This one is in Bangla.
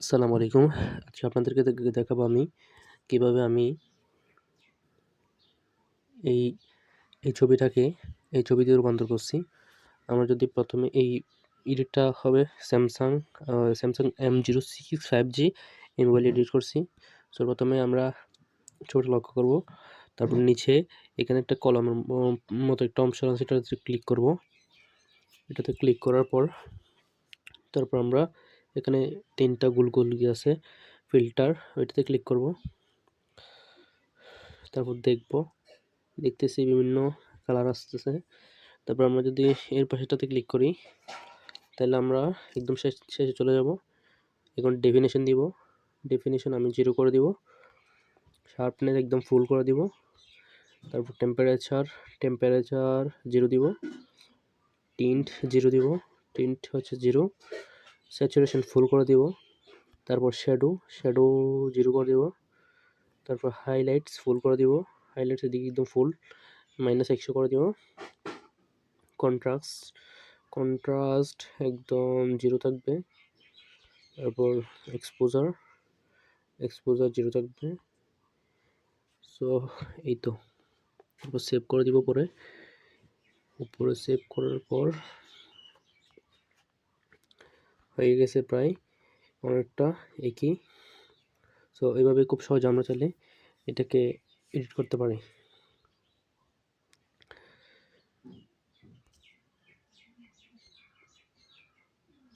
আসসালামু আলাইকুম। আজকে আপনাদেরকে দেখাবো আমি কীভাবে আমি এই এই ছবিটাকে, এই ছবিতে রূপান্তর করছি। আমরা যদি প্রথমে এই এডিটটা হবে Samsung Samsung M zero six five G এই মোবাইলে এডিট করছি। সো, প্রথমে আমরা ছবিটা লক্ষ্য করব। তারপর নিচে এখানে একটা কলমের মতো একটা অংশ আছে সেটাতে ক্লিক করব। এটাতে ক্লিক করার পর, তারপর আমরা এখানে তিনটা গোল গোল আছে ফিল্টার ওইটাতে ক্লিক করব। তারপর দেখব, দেখতেছি বিভিন্ন কালার আসতেছে। তারপর আমরা যদি এর পাশেটাতে ক্লিক করি, তাহলে আমরা একদম শেষ, শেষে চলে যাব। এখন ডেফিনেশন দিব ডেফিনেশন আমি জিরো করে দিব শার্পনেস একদম ফুল করে দিব। তারপর টেম্পারেচার টেম্পারেচার জিরো দিব টিন্ট জিরো দিব টিন্ট হচ্ছে জিরো স্যাচুরেশন ফুল করে দিব। তারপর শ্যাডো শ্যাডো জিরো করে দিব। তারপর হাইলাইটস ফুল করে দিব। হাইলাইটসের দিকে একদম ফুল মাইনাস একশো করে দিব। কন্ট্রাস্ট কন্ট্রাস্ট একদম জিরো থাকবে। তারপর এক্সপোজার এক্সপোজার জিরো থাকবে। সো এই তো তারপর সেভ করে দিব পরে উপরে সেভ করার পর হয়ে গেছে প্রায় অনেকটা একই। সো এইভাবে খুব সহজে আমরা চাইলে এটাকে এডিট করতে পারি।